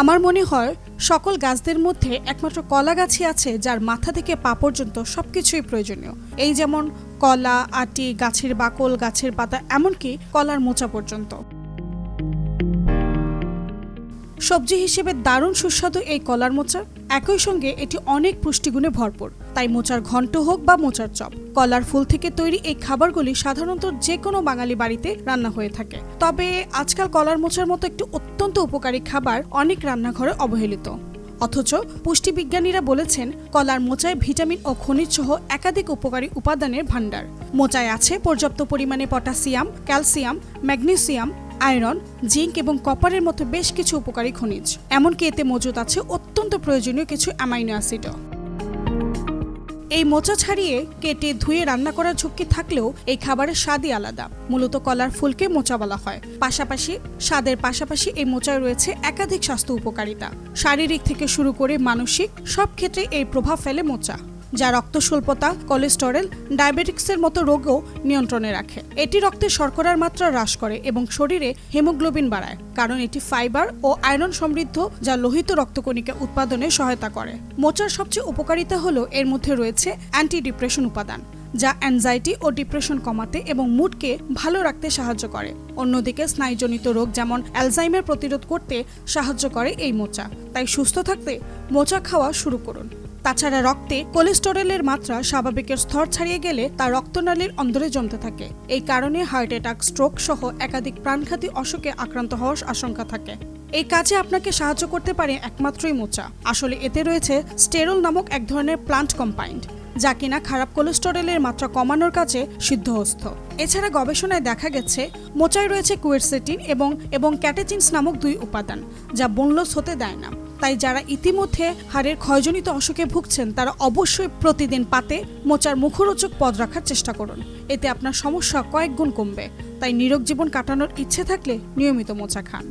আমার মনে হয় সকল গাছদের মধ্যে একমাত্র কলা গাছই আছে যার মাথা থেকে পা পর্যন্ত সব কিছুই প্রয়োজনীয়। এই যেমন কলা, আটি, গাছের বাকল, গাছের পাতা, এমনকি কলার মোচা পর্যন্ত। সবজি হিসেবে দারুণ সুস্বাদু এই কলার মোচা একই সঙ্গে এটি অনেক পুষ্টিগুণে ভরপুর। তাই মোচার ঘন্ট হোক বা মোচার চপ, কলার ফুল থেকে তৈরি এই খাবারগুলি সাধারণত যে কোনো বাঙালি বাড়িতে রান্না হয়ে থাকে। তবে আজকাল কলার মোচার মতো একটি অত্যন্ত উপকারী খাবার অনেক রান্নাঘরে অবহেলিত। অথচ পুষ্টিবিজ্ঞানীরা বলেছেন, কলার মোচায় ভিটামিন ও খনিজ সহ একাধিক উপকারী উপাদানের ভাণ্ডার। মোচায় আছে পর্যাপ্ত পরিমাণে potassium calcium, magnesium iron, zinc এবং কপারের মতো বেশ কিছু উপকারী খনিজ। এমনকি এতে মজুদ আছে অত্যন্ত প্রয়োজনীয় কিছু অ্যামাইনো অ্যাসিডও। এই মোচা ছাড়িয়ে কেটে ধুয়ে রান্না করার ঝুঁকি থাকলেও এই খাবারের স্বাদই আলাদা। মূলত কলার ফুলকে মোচা বলা হয়। পাশাপাশি, স্বাদের পাশাপাশি এই মোচায় রয়েছে একাধিক স্বাস্থ্য উপকারিতা। শারীরিক থেকে শুরু করে মানসিক সব ক্ষেত্রে এই প্রভাব ফেলে মোচা। যা রক্ত স্বল্পতা কোলেস্টেরল, ডায়াবেটিক্সের মতো রোগও নিয়ন্ত্রণে রাখে। এটি রক্তে শর্করার মাত্রা হ্রাস করে এবং শরীরে হেমোগ্লোবিন বাড়ায়, কারণ এটি ফাইবার ও আয়রন সমৃদ্ধ যা লোহিত রক্তকণিকা উৎপাদনে সহায়তা করে। মোচার সবচেয়ে উপকারিতা হলো এর মধ্যে রয়েছে অ্যান্টি ডিপ্রেশন উপাদান। যা অ্যাংজাইটি ও ডিপ্রেশন কমাতে এবং মুডকে ভালো রাখতে সাহায্য করে। অন্যদিকে স্নায়ুজনিত রোগ যেমন অ্যালজাইমের প্রতিরোধ করতে সাহায্য করে এই মোচা। তাই সুস্থ থাকতে মোচা খাওয়া শুরু করুন। তাছাড়া রক্তে কোলেস্টেরলের মাত্রা স্বাভাবিকের স্তর ছাড়িয়ে গেলে তা রক্তনালীর অন্দরে জমতে থাকে। এই কারণে হার্ট অ্যাটাক স্ট্রোক সহ একাধিক প্রাণঘাতী অসুখে আক্রান্ত হওয়ার আশঙ্কা থাকে। এই কাজে আপনাকে সাহায্য করতে পারে একমাত্রই মোচা। আসলে এতে রয়েছে স্টেরল নামক এক ধরনের প্লান্ট কম্পাউন্ড যা কিনা খারাপ কোলেস্টেরলের মাত্রা কমানোর কাজে সিদ্ধহস্ত। এছাড়া গবেষণায় দেখা গেছে, মোচায় রয়েছে কুয়েরসেটিন এবং এবং ক্যাটেচিনস নামক দুই উপাদান, যা বনলস হতে দেয় না। তাই যারা ইতিমধ্যে হাড়ের ক্ষয়জনিত অসুখে ভুগছেন, তারা অবশ্যই প্রতিদিন পাতে মোচার মুখরোচক পদ রাখার চেষ্টা করুন। এতে আপনার সমস্যা কয়েক গুণ কমবে। তাই নিরোগ জীবন কাটানোর ইচ্ছে থাকলে নিয়মিত মোচা খান।